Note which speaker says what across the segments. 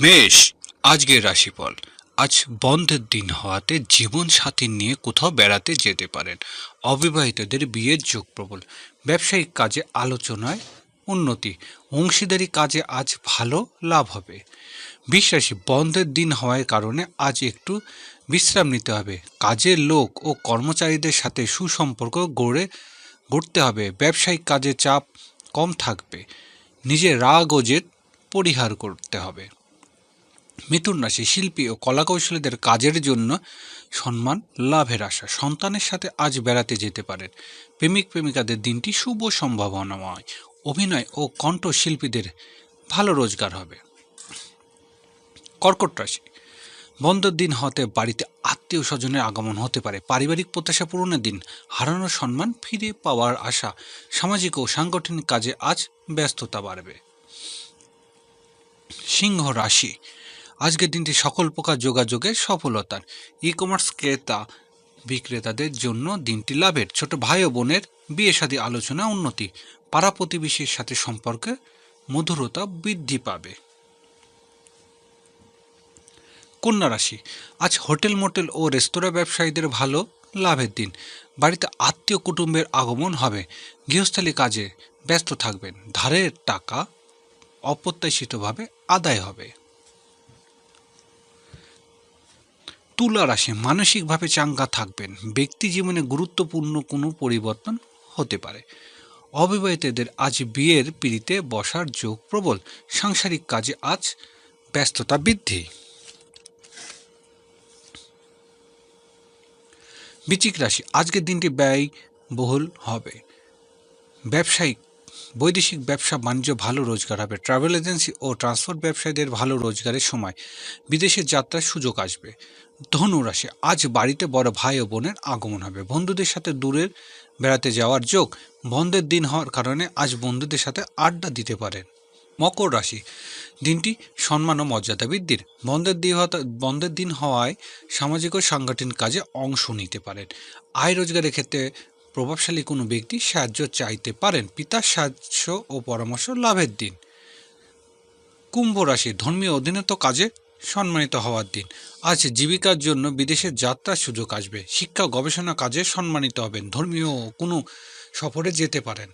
Speaker 1: মেষ আজকের রাশিফল। আজ বন্ধের দিন হওয়াতে জীবন সাথী নিয়ে কোথাও বেড়াতে যেতে পারেন। অবিবাহিতদের বিয়ের যোগ প্রবল। ব্যবসায়িক কাজে আলোচনায় উন্নতি। অংশীদারি কাজে আজ ভালো লাভ হবে। বিশ্বাসী, বন্ধের দিন হওয়ার কারণে আজ একটু বিশ্রাম নিতে হবে। কাজের লোক ও কর্মচারীদের সাথে সুসম্পর্ক গড়ে গড়তে হবে। ব্যবসায়িক কাজে চাপ কম থাকবে। নিজের রাগ ও জেদ পরিহার করতে হবে। মিথুন রাশি শিল্পী ও কলাকৌশলীদের কাজের জন্য সম্মান, লাভের আশা, সন্তানের সাথে আজ বেড়াতে যেতে পারেন। প্রেমিক প্রেমিকাদের দিনটি শুভ সম্ভাবনাময়। অভিনয় ও কণ্ঠশিল্পীদের ভালো রোজগার হবে। কর্কট রাশি। বন্ধের দিন হতে বাড়িতে আত্মীয় স্বজনের আগমন হতে পারে। পারিবারিক প্রত্যাশা পূরণের দিন হারানোর সম্মান, ফিরে পাওয়ার আশা, সামাজিক ও সাংগঠনিক কাজে আজ ব্যস্ততা বাড়বে। সিংহ রাশি। আজকের দিনটি সকল প্রকার যোগাযোগের সফলতার। ই কমার্স ক্রেতা বিক্রেতাদের জন্য দিনটি লাভের। ছোট ভাই ও বোনের বিয়ে শাদী আলোচনা উন্নতি। পাড়া প্রতিবেশীর সাথে সম্পর্কে মধুরতা বৃদ্ধি পাবে। কন্যা রাশি, আজ হোটেল, মোটেল ও রেস্তোরাঁ ব্যবসায়ীদের ভালো লাভের দিন। বাড়িতে আত্মীয় কুটুম্বের আগমন হবে। গৃহস্থালী কাজে ব্যস্ত থাকবেন। ধারের টাকা অপ্রত্যাশিতভাবে আদায় হবে। তুলা রাশি মানসিকভাবে চাঙ্গা থাকবেন। ব্যক্তি জীবনে গুরুত্বপূর্ণ কোনো পরিবর্তন হতে পারে। অবিবাহিতদের আজ বিয়ের পিড়িতে বসার যোগ প্রবল। সাংসারিক কাজে আজ ব্যস্ততা বৃদ্ধি। বৃচিক রাশি, আজকের দিনটি ব্যয় বহুল হবে। ব্যবসায়িক বৈদেশিক ব্যবসা বাণিজ্য ভালো রোজগার হবে। ট্রাভেল এজেন্সি ও ট্রান্সপোর্ট ব্যবসায়ীদের ভালো রোজগারের সময় বিদেশে যাত্রার সুযোগ আসবে। ধনুরাশি আজ বাড়িতে বড় ভাই ও বোনের আগমন হবে। বন্ধুদের সাথে দূরের বেড়াতে যাওয়ার যোগ বন্ধের দিন হওয়ার কারণে আজ বন্ধুদের সাথে আড্ডা দিতে পারেন। মকর রাশি, দিনটি সম্মান ও মর্যাদা বৃদ্ধির। বন্ধের দিন বন্ধের দিন হওয়ায় সামাজিক ও সাংগঠনিক কাজে অংশ নিতে পারেন। আয় রোজগারের ক্ষেত্রে প্রভাবশালী কোনো ব্যক্তি সাহায্য চাইতে পারেন। পিতার সাহায্য ও পরামর্শ লাভের দিন। কুম্ভ রাশি, ধর্মীয় অধীনত কাজে সম্মানিত হওয়ার দিন। আজ জীবিকার জন্য বিদেশে যাত্রার সুযোগ আসবে। শিক্ষা গবেষণা কাজে সম্মানিত হবেন। ধর্মীয় কোনো সফরে যেতে পারেন।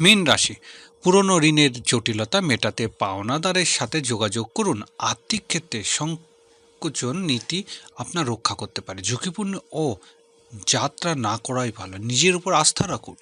Speaker 1: মীন রাশি, পুরনো ঋণের জটিলতা মেটাতে পাওনাদারের সাথে যোগাযোগ করুন। আর্থিক ক্ষেত্রে সংকোচন নীতি আপনার রক্ষা করতে পারে। ঝুঁকিপূর্ণ ও যাত্রা না করাই ভালো। নিজের উপর আস্থা রাখুন।